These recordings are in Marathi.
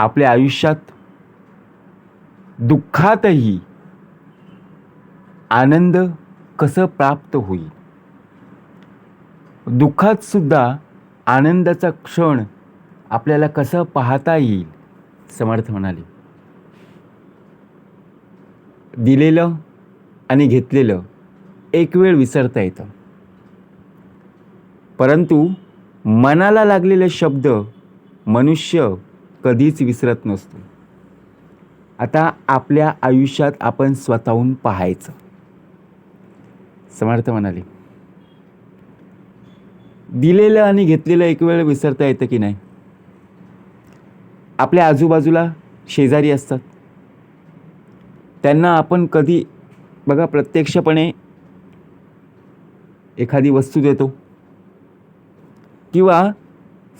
आपल्या आयुष्यात दुःखातही आनंद कसं प्राप्त होईल? दुःखात सुद्धा आनंदाचा क्षण आपल्याला कसं पाहता येईल? समर्थ म्हणाले. दिलेलं आणि घेतलेलं एक वेळ विसरता येतं. परंतु मनाला लागलेले शब्द मनुष्य कधीच विसरत नसतो. आता आपल्या आयुष्यात आपण स्वतःहून पाहायचं. समर्थ म्हणाले. दिलेलं आणि घेतलेलं एक वेळ विसरता येतं की नाही? आपल्या आजूबाजूला शेजारी असतात. त्यांना आपण कधी बघा प्रत्यक्षपणे एखादी वस्तू देतो. किंवा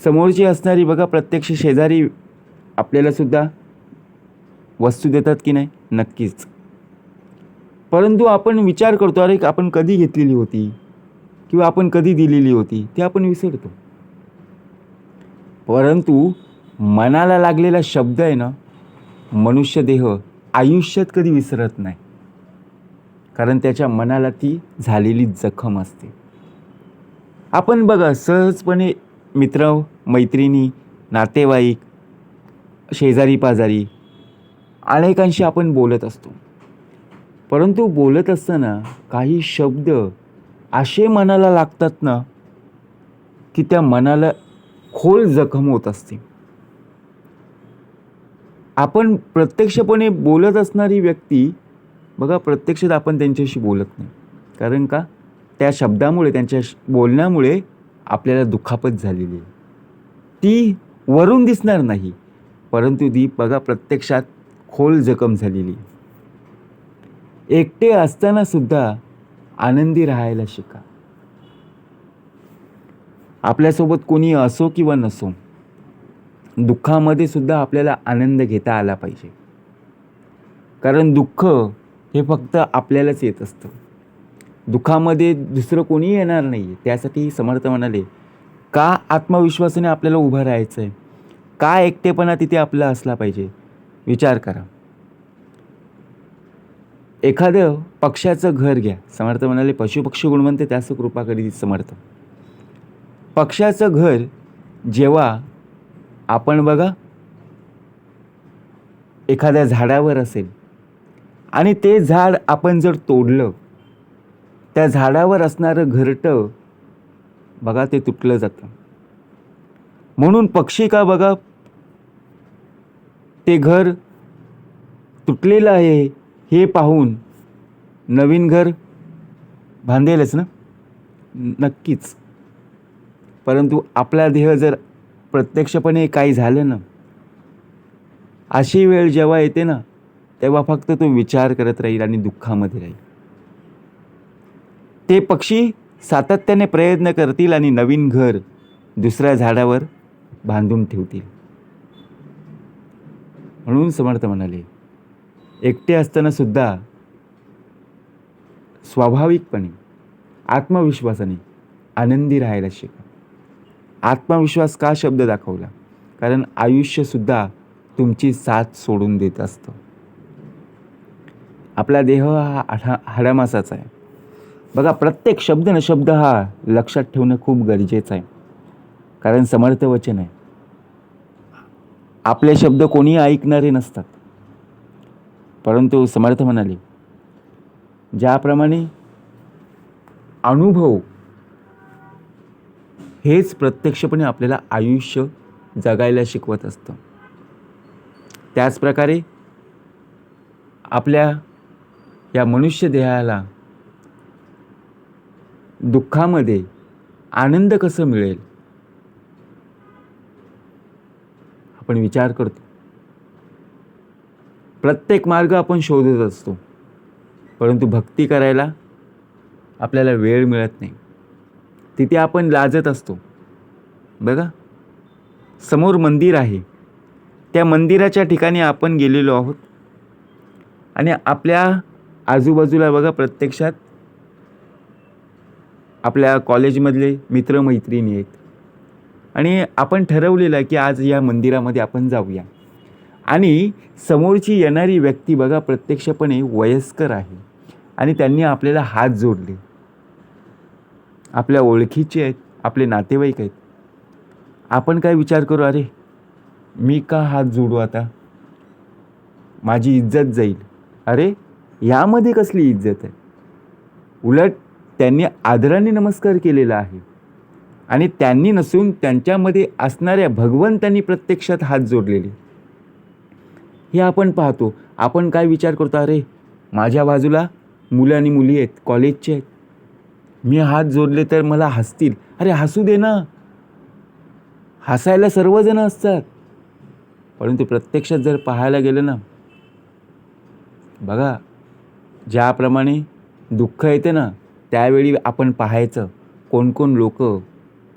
समोरची असणारी बघा प्रत्यक्ष शेजारी आपल्याला सुद्धा वस्तू देतात की नाही? नक्कीच. परंतु आपण विचार करतो अरे आपण कधी घेतलेली होती? किंवा आपण कधी दिलेली होती? ते आपण विसरतो. परंतु मनाला लागलेला शब्द आहे ना मनुष्य देह आयुष्यात कधी विसरत नाही. कारण त्याच्या मनाला ती झालेली जखम असते. आपण बघा सहजपणे मित्र मैत्रिणी नातेवाईक शेजारी पाजारी अनेकांशी आपण बोलत असतो. परंतु बोलत असताना काही शब्द असे मनाला लागतात ना की त्या मनाला खोल जखम होत असते. आपण प्रत्यक्षपणे बोलत असणारी व्यक्ती बघा प्रत्यक्षात आपण त्यांच्याशी बोलत नाही. कारण का? त्या शब्दामुळे त्यांच्या बोलण्यामुळे आपल्याला दुखापत झालेली आहे. ती वरून दिसणार नाही. परंतु ती बघा प्रत्यक्षात खोल जखम झालेली. एकटे असताना सुद्धा आनंदी राहायला शिका. आपल्यासोबत कोणी असो किंवा नसो दुःखामध्ये सुद्धा आपल्याला आनंद घेता आला पाहिजे. कारण दुःख हे फक्त आपल्यालाच येत असतं. दुःखामध्ये दुसरं कोणी येणार नाही त्यासाठी समर्थ म्हणाले का आत्मविश्वासाने आपल्याला उभं राहायचं आहे का एकटेपणा तिथे आपला असला पाहिजे? विचार करा. एखादं पक्षाचं घर घ्या. समर्थ म्हणाले पशुपक्षी गुणवंत त्यास कृपा करीत समर्थ. पक्षाचं घर जेव्हा आपण बघा एखाद्या झाडावर असेल आणि ते झाड आपण जर तोडलं त्या झाडावर असणारं घरटं बघा ते तुटलं जातं. म्हणून पक्षी का बघा ते घर तुटलेलं आहे हे पाहून नवीन घर बांधेलच ना? नक्कीच. परंतु आपला देह जर प्रत्यक्षपणे काही झालं ना अशी वेळ जेव्हा येते ना तेव्हा फक्त तो विचार करत राहील आणि दुःखामध्ये राहील. ते पक्षी सातत्याने प्रयत्न करतील आणि नवीन घर दुसऱ्या झाडावर बांधून ठेवतील. म्हणून समर्थ म्हणाले. एकटे असताना सुद्धा स्वाभाविकपणे आत्मविश्वासाने आनंदी राहायला शिका. आत्मविश्वास का शब्द दाखवला? कारण आयुष्यसुद्धा तुमची साथ सोडून देत असतं. आपला देह हा आठा हाडामासाचा आहे. बघा प्रत्येक शब्द न शब्द हा लक्षात ठेवणं खूप गरजेचं आहे. कारण समर्थ वचन आहे. आपले शब्द कोणी ऐकणारे नसतात. परंतु समर्थ म्हणाले ज्याप्रमाणे अनुभव हेच प्रत्यक्षपणे आपल्याला आयुष्य जगायला शिकवत असतं. त्याचप्रकारे आपल्या या मनुष्य देहाला दुःखामध्ये आनंद कसं मिळेल? आपण विचार करतो. प्रत्येक मार्ग आपण शोधत असतो. परंतु भक्ती करायला आपल्याला वेळ मिळत नाही. तिथे आपण लाजत असतो. बघा. समोर मंदिर आहे. त्या मंदिराच्या ठिकाणी आपण गेलेलो आहोत. आणि आपल्या आजूबाजूला बघा प्रत्यक्षात आपल्या कॉलेजमधले मित्रमैत्रिणी आहेत. आणि आपण ठरवलेलं आहे की आज या मंदिरामध्ये आपण जाऊया. आणि समोरची येणारी व्यक्ती बघा प्रत्यक्षपणे वयस्कर आहे. आणि त्यांनी आपल्याला हात जोडले. आपल्या ओळखीचे आहेत आपले नातेवाईक आहेत. आपण काय विचार करू अरे मी का हात जोडू आता? माझी इज्जत जाईल. अरे यामध्ये कसली इज्जत आहे? उलट त्यांनी आदराने नमस्कार केलेला आहे. आणि त्यांनी नसून त्यांच्यामध्ये असणाऱ्या भगवंतांनी प्रत्यक्षात हात जोडलेले. हे आपण पाहतो. आपण काय विचार करतो? अरे माझ्या बाजूला मुलं आणि मुली आहेत कॉलेजचे आहेत. मी हात जोडले तर मला हसतील. अरे हसू दे ना. हसायला सर्वजण असतात परंतु प्रत्यक्षात जर पाहायला गेलं ना बघा ज्याप्रमाणे दुःख येते ना त्यावेळी आपण पाहायचं कोण कोण लोक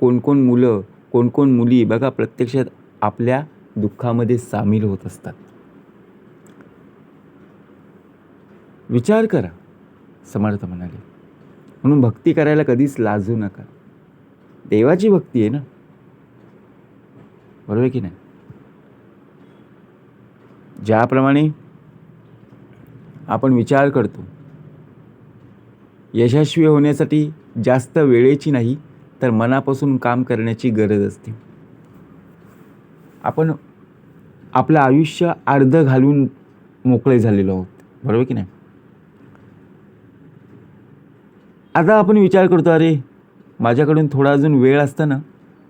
कोण कोण मुलं कोण कोण मुली बघा प्रत्यक्षात आपल्या दुःखामध्ये सामील होत असतात. विचार करा समर्थ म्हणाले. म्हणून भक्ती करायला कधीच लाजू नका. देवाची भक्ती आहे ना? बरोबर आहे की नाही? ज्याप्रमाणे आपण विचार करतो यशस्वी होण्यासाठी जास्त वेळेची नाही तर मनापासून काम करण्याची गरज असते. आपण आपलं आयुष्य अर्ध घालून मोकळे झालेलो आहोत. बरोबर की नाही? आता आपण विचार करतो अरे माझ्याकडून थोडा अजून वेळ असता ना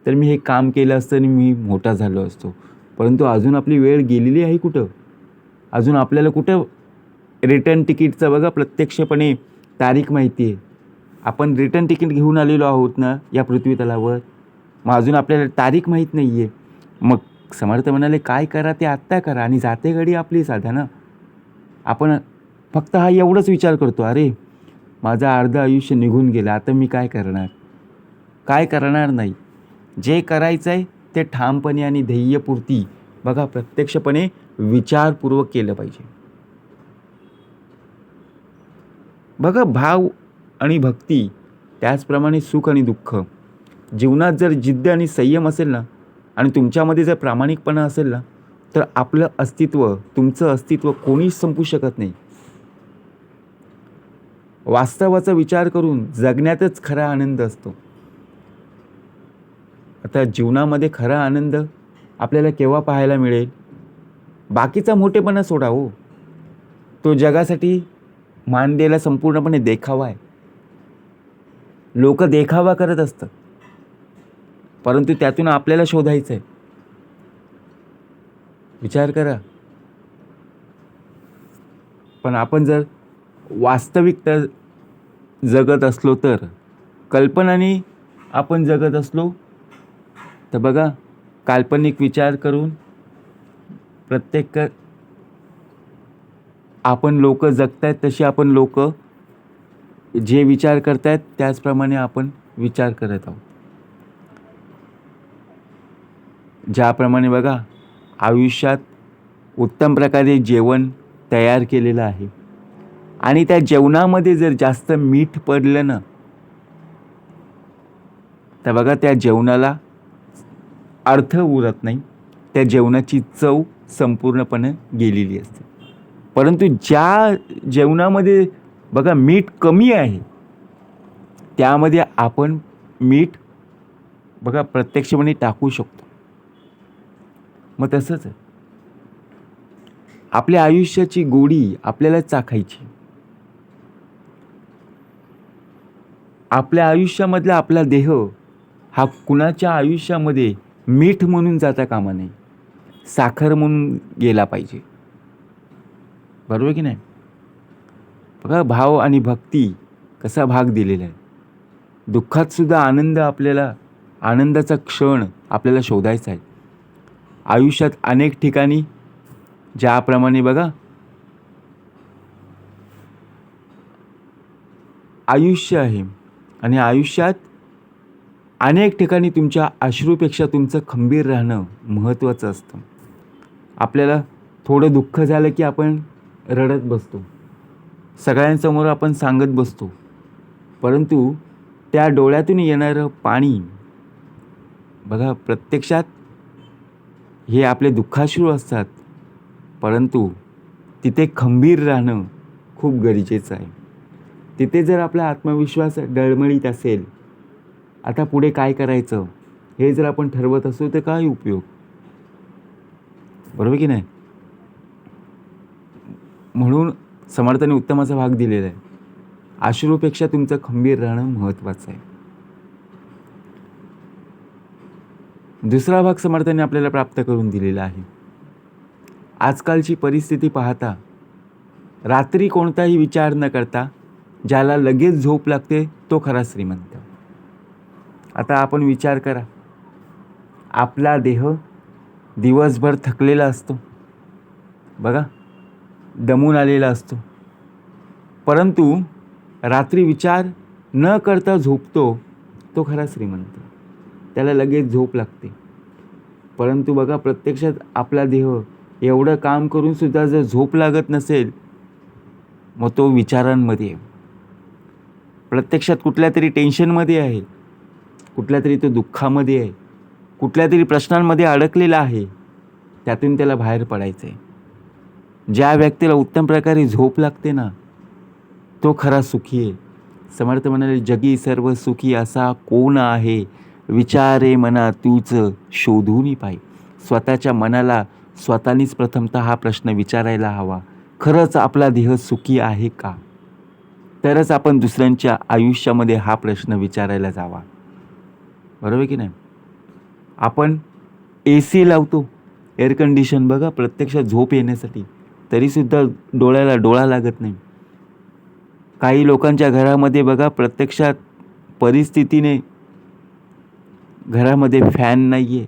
तर मी हे काम केलं असतं आणि मी मोठा झालो असतो. परंतु अजून आपली वेळ गेलेली आहे कुठं? अजून आपल्याला कुठं रिटर्न तिकीटचं बघा प्रत्यक्षपणे तारीख माहिती आहे. आपण रिटर्न तिकीट घेऊन आलेलो आहोत ना या पृथ्वी तलावर. मग अजून आपल्याला तारीख माहीत नाही आहे मग समर्थ म्हणाले काय करा ते आत्ता करा आणि जाते घडी आपली साधा ना. आपण फक्त हा एवढंच विचार करतो अरे माझं अर्धं आयुष्य निघून गेलं आता मी काय करणार? काय करणार नाही. जे करायचं आहे ते ठामपणे आणि ध्येयपूर्ती बघा प्रत्यक्षपणे विचारपूर्वक केलं पाहिजे. बघा भाव आणि भक्ती त्याचप्रमाणे सुख आणि दुःख. जीवनात जर जिद्द आणि संयम असेल ना आणि तुमच्यामध्ये जर प्रामाणिकपणा असेल ना तर आपलं अस्तित्व तुमचं अस्तित्व कोणीच संपू शकत नाही. वास्तवाचा विचार करून जगण्यातच खरा आनंद असतो. आता जीवनामध्ये खरा आनंद आपल्याला केव्हा पाहायला मिळेल? बाकीचा मोठेपणा सोडा हो. तो जगासाठी मानलेला संपूर्णपणे देखावा आहे. लोक देखावा करत असतात. परंतु त्यातून आपल्याला शोधायचं आहे विचार करा. पण आपण जर वास्तविकता जगत असलो तर कल्पनाने आपण जगत असलो तर बघा काल्पनिक विचार करून प्रत्येक आपण लोक जगत आहेत तशी आपण लोक जे विचार करतायत त्याचप्रमाणे आपण विचार करत आहोत. ज्याप्रमाणे बघा आयुष्यात उत्तम प्रकारे जेवण तयार केलेलं आहे. आणि त्या जेवणामध्ये जर जास्त मीठ पडलं ना तर बघा त्या जेवणाला अर्थ उरत नाही. त्या जेवणाची चव संपूर्णपणे गेलेली असते. परंतु ज्या जेवणामध्ये बघा मीठ कमी आहे. त्यामध्ये आपण मीठ बघा प्रत्यक्षपणे टाकू शकतो. मग तसंच आपल्या आयुष्याची गोडी आपल्याला चाखायची. आपल्या आयुष्यामधला आपला देह हा कुणाच्या आयुष्यामध्ये मीठ म्हणून जाता कामा नये. साखर म्हणून गेला पाहिजे. बरोबर की नाही? बघा भाव आणि भक्ती कसा भाग दिलेला आहे. दुःखात सुद्धा आनंद आपल्याला आनंदाचा क्षण आपल्याला शोधायचा आहे. आयुष्यात अनेक ठिकाणी ज्याप्रमाणे बघा आयुष्य आहे. आणि आयुष्यात अनेक ठिकाणी तुमच्या अश्रूपेक्षा तुमचं खंबीर राहणं महत्त्वाचं असतं. आपल्याला थोडं दुःख झालं की आपण रडत बसतो. सगळ्यांसमोर आपण सांगत बसतो. परंतु त्या डोळ्यातून येणारं पाणी बघा प्रत्यक्षात हे आपले दुःखाश्रू असतात. परंतु तिथे खंबीर राहणं खूप गरजेचं आहे. तिथे जर आपला आत्मविश्वास डळमळीत असेल आता पुढे काय करायचं? हे जर आपण ठरवत असू तर काय उपयोग? बरोबर की नाही? म्हणून समर्थाने उत्तमाचा भाग दिलेला आहे. अश्रूपेक्षा तुमचं खंबीर राहणं महत्त्वाचं आहे. दुसरा भाग समर्थाने आपल्याला प्राप्त करून दिलेला आहे. आजकालची परिस्थिती पाहता रात्री कोणताही विचार न करता ज्याला लगेच झोप लागते तो खरा श्रीमंत. आता आपण विचार करा. आपला देह दिवसभर थकलेला असतो. बघा. दमून आलेला असतो. परंतु रात्री विचार न करता झोपतो तो खरा श्रीमंत. त्याला लगेच झोप लागते. परंतु बघा प्रत्यक्षात आपला देह एवढं काम करूनसुद्धा जर झोप लागत नसेल मग तो विचारांमध्ये आहे. प्रत्यक्षात कुठल्या तरी टेन्शनमध्ये आहे. कुठल्या तरी तो दुःखामध्ये आहे. कुठल्या तरी प्रश्नांमध्ये अडकलेला आहे. त्यातून त्याला बाहेर पडायचं आहे ज्या व्यक्तीला उत्तम प्रकारे झोप लागते ना तो खरा सुखी आहे. समर्थ म्हणाले जगी सर्व सुखी असा कोण आहे? विचारे मना तूच शोधूनही पाय. स्वतःच्या मनाला स्वतःनीच प्रथमतः हा प्रश्न विचारायला हवा. खरंच आपला देह सुखी आहे का? तरच आपण दुसऱ्यांच्या आयुष्यामध्ये हा प्रश्न विचारायला जावा. बरोबर की नाही? आपण ए सी लावतो. एअर कंडिशन बघा प्रत्यक्षात झोप येण्यासाठी. तरीसुद्धा डोळ्याला डोळा लागत नाही. काही लोकांच्या घरामध्ये बघा प्रत्यक्षात परिस्थितीने घरामध्ये फॅन नाही आहे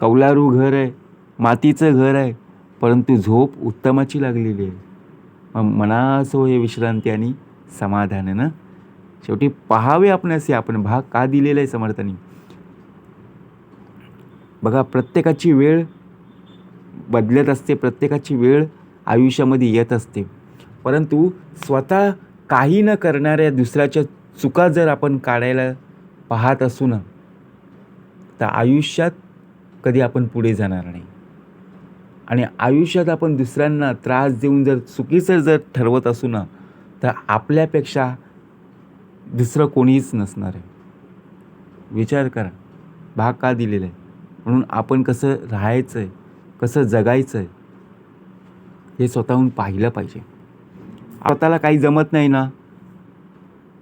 कौलारू घर आहे मातीचं घर आहे परंतु झोप उत्तमाची लागलेली आहे. मग मनासो हे विश्रांती आणि समाधान आहे ना? शेवटी पहावे आपण असे आपण भाग का दिलेला आहे समर्थानी? बघा प्रत्येकाची वेळ बदलत असते प्रत्येकाची वेळ आयुष्यामध्ये येत असते. परंतु स्वतः काही न करणाऱ्या दुसऱ्याच्या चुका जर आपण काढायला पाहत असू ना तर आयुष्यात कधी आपण पुढे जाणार नाही. आणि आयुष्यात आपण दुसऱ्यांना त्रास देऊन जर चुकीचं जर ठरवत असू ना तर आपल्यापेक्षा दुसरं कोणीच नसणार आहे. विचार करा. भाग का दिलेला आहे? म्हणून आपण कसं राहायचं आहे? कसं जगायचं आहे हे स्वतःहून पाहिलं पाहिजे. स्वतःला काही जमत नाही ना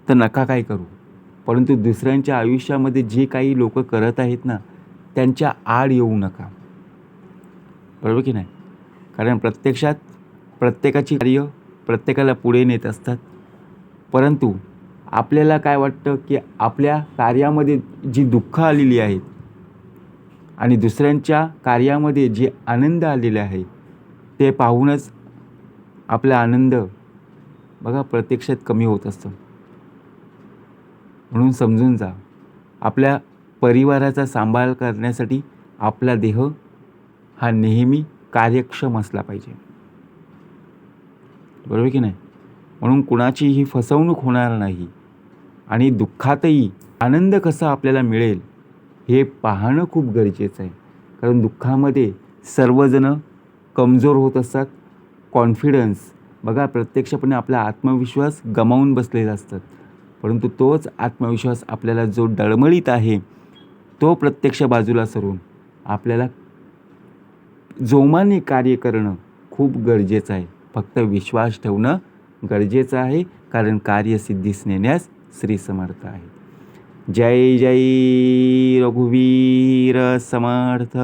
तर नका काय करू. परंतु दुसऱ्यांच्या आयुष्यामध्ये जे काही लोक करत आहेत ना त्यांच्या आड येऊ नका. बरोबर की नाही? कारण प्रत्यक्षात प्रत्येकाची कार्य प्रत्येकाला पुढे नेत असतात. परंतु आपल्याला काय वाटतं की आपल्या कार्यामध्ये जी दुःख आलेली आहेत आणि दुसऱ्यांच्या कार्यामध्ये जे आनंद आलेले आहे ते पाहूनच आपला आनंद बघा प्रत्यक्षात कमी होत असतं. म्हणून समजून जा आपल्या परिवाराचा सांभाळ करण्यासाठी आपला देह हा नेहमी कार्यक्षम असला पाहिजे. बरोबर की नाही? म्हणून कुणाचीही फसवणूक होणार नाही आणि दुःखातही आनंद कसा आपल्याला मिळेल हे पाहणं खूप गरजेचं आहे. कारण दुःखामध्ये सर्वजणं कमजोर होत असतात. कॉन्फिडन्स बघा प्रत्यक्षपणे आपला आत्मविश्वास गमावून बसलेला असतात. परंतु तोच आत्मविश्वास आपल्याला जो डळमळीत आहे तो प्रत्यक्ष बाजूला सरून आपल्याला जोमाने कार्य करणं खूप गरजेचं आहे. फक्त विश्वास ठेवणं गरजेचं आहे. कारण कार्यसिद्धीस नेण्यास श्री समर्थ आहे. जय जय रघुवीर समर्थ।